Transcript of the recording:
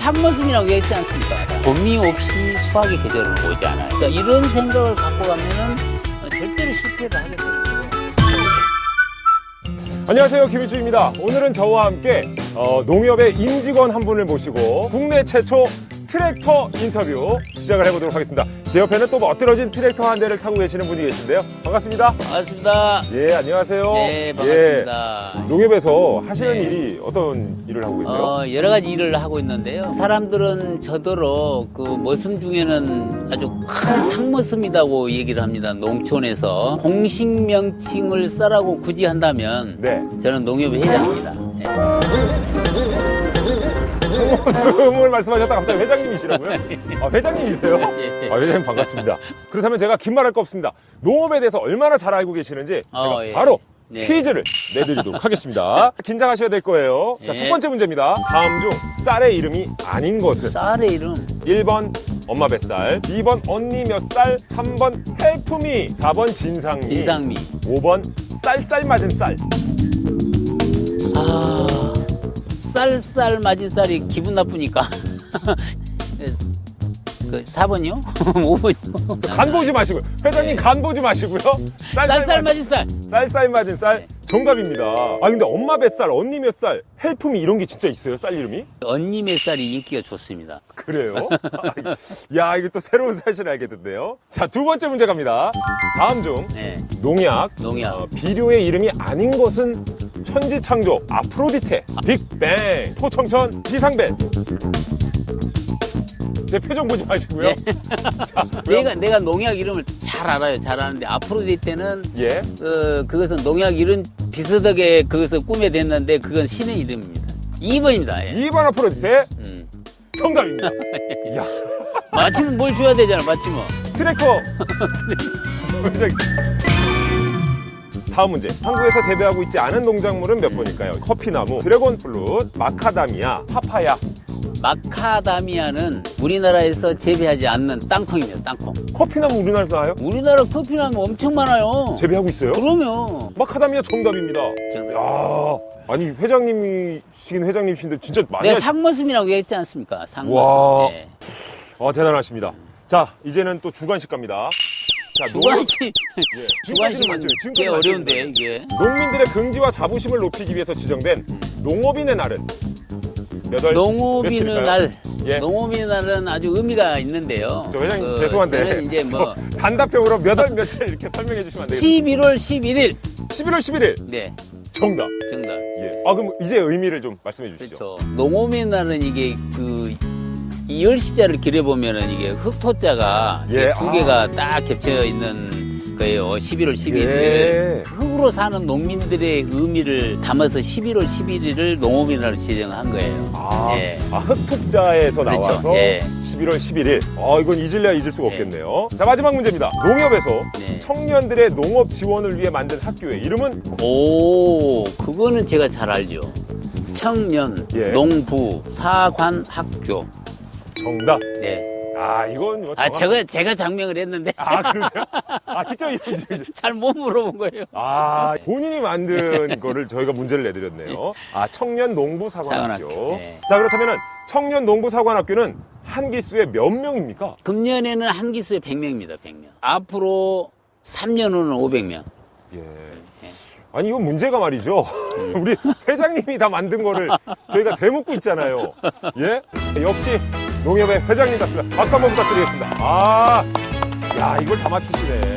산모습이라고 얘기했지 않습니까? 고미 없이 수학의 계절은 오지 않아요. 그러니까 이런 생각을 갖고 가면은 어, 절대로 실패를 하게 돼요. 안녕하세요 김일주입니다 오늘은 저와 함께 어, 농협의 임직원 한 분을 모시고 국내 최초 트랙터 인터뷰 시작을 해보도록 하겠습니다 제 옆에는 또 멋들어진 트랙터 한 대를 타고 계시는 분이 계신데요 반갑습니다 반갑습니다. 예 안녕하세요 네, 반갑습니다. 예, 농협에서 하시는 네. 일이 어떤 일을 하고 계세요? 어, 여러 가지 일을 하고 있는데요. 사람들은 저더러 그 머슴 중에는 아주 큰 상머슴이라고 얘기를 합니다. 농촌에서 공식 명칭을 써라고 굳이 한다면 네 저는 농협의 회장입니다. 예. 상호스름을 말씀하셨다 갑자기 회장님이시라고요? 아 회장님이세요? 아, 회장님 반갑습니다. 그렇다면 제가 긴 말할 거 없습니다. 농업에 대해서 얼마나 잘 알고 계시는지 제가 어, 예. 바로 네. 퀴즈를 내드리도록 하겠습니다. 긴장하셔야 될 거예요. 자, 예. 첫 번째 문제입니다. 다음 중 쌀의 이름이 아닌 것은 쌀의 이름 1번 엄마 뱃살, 2번 언니 몇 살, 3번 헬프미, 4번 진상미, 진상미. 5번 쌀쌀 맞은 쌀. 아, 쌀쌀 맞은 쌀이 기분 나쁘니까. 그 4번이요? 5번이요? 간 보지 마시고요. 회장님 간 보지 마시고요. 쌀쌀 맞은 쌀. 쌀쌀 맞은 쌀 네. 정답입니다. 아 근데 엄마 뱃살, 언니 몇 살, 헬프미 이런 게 진짜 있어요? 쌀 이름이? 언니 몇 쌀이 인기가 좋습니다. 그래요? 야 이게 또 새로운 사실을 알게 됐네요. 자 두 번째 문제 갑니다. 다음 중 네. 농약, 농약. 어, 비료의 이름이 아닌 것은 천지창조, 아프로디테, 빅뱅, 토청천, 지상벨. 제 표정 보지 마시고요. 네. 자? 내가 내가 농약 이름을 잘 알아요. 잘 아는데 때는 예. 어, 그것은 농약 이름 비슷하게 그것을 꾸며댔는데 그건 신의 이름입니다. 2번입니다. 예. 2번 아프로디테 음. 정답입니다. 야 맞히면 뭘 줘야 되잖아. 맞히면. 트랙터. 회장님. 다음 문제. 한국에서 재배하고 있지 않은 농작물은 몇 번일까요? 커피나무, 드래곤 플룻, 마카다미아, 파파야. 마카다미아는 우리나라에서 재배하지 않는 땅콩입니다. 땅콩. 커피나무 우리나라에서 나요? 우리나라 커피나무 엄청 많아요. 재배하고 있어요? 그러면 마카다미아 정답입니다. 정답. 야, 아니 회장님이시긴 회장님이신데 진짜 많이 내가 하시... 상머슴이라고 얘기했지 않습니까? 와. 상머슴. 네. 아, 대단하십니다. 자, 이제는 또 주관식 갑니다. 자, 주관식. 농- 예, 주관식은 주관식은 맞죠? 꽤 지금까지 어려운데 맞죠? 이게. 농민들의 긍지와 자부심을 높이기 위해서 지정된 농업인의 날은 몇 월? 농업인의? 날. 예. 농업인의 날은 아주 의미가 있는데요. 저 회장님 그, 죄송한데 저는 이제 뭐 저 단답형으로 몇월 며칠 이렇게 설명해 주시면 안 되겠어요? 11월 11일. 11월 11일 네, 정답. 정답. 예. 아 그럼 이제 의미를 좀 말씀해 주시죠. 그렇죠. 농업의 날은 이게 그 이열 십자를 길어 보면은 이게 흑토자가 예, 두 아. 개가 딱 겹쳐 있는 거예요. 11월 11일. 예. 흙으로 사는 농민들의 의미를 담아서 11월 11일을 농업의 날로 지정한 거예요. 아, 예. 아 흑톡자에서 그렇죠. 나와서 예. 11월 11일. 아 이건 잊을래야 잊을 수가 예. 없겠네요. 자 마지막 문제입니다. 농협에서 네. 청년들의 농업 지원을 위해 만든 학교의 이름은 오, 그거는 제가 잘 알죠. 청년, 예. 농부, 사관 학교. 정답. 네. 아 이건 뭐 아, 정확- 제가 제가 장명을 했는데 아 그러세요? 아 직접 이름 지으셨- 잘못 물어본 거예요. 아 본인이 만든 거를 저희가 문제를 내드렸네요. 아 청년 농부 사관학교. 사관학교, 네. 자 그렇다면은 청년 농부 사관학교는 한 기수에 몇 명입니까? 금년에는 한 기수에 100명입니다. 100명. 앞으로 3년 후는 500명. 예. 아니 이건 문제가 말이죠. 우리 회장님이 다 만든 거를 저희가 되묻고 있잖아요. 예? 역시 농협의 회장님답습니다. 박수 한번 부탁드리겠습니다. 아, 야 이걸 다 맞추시네.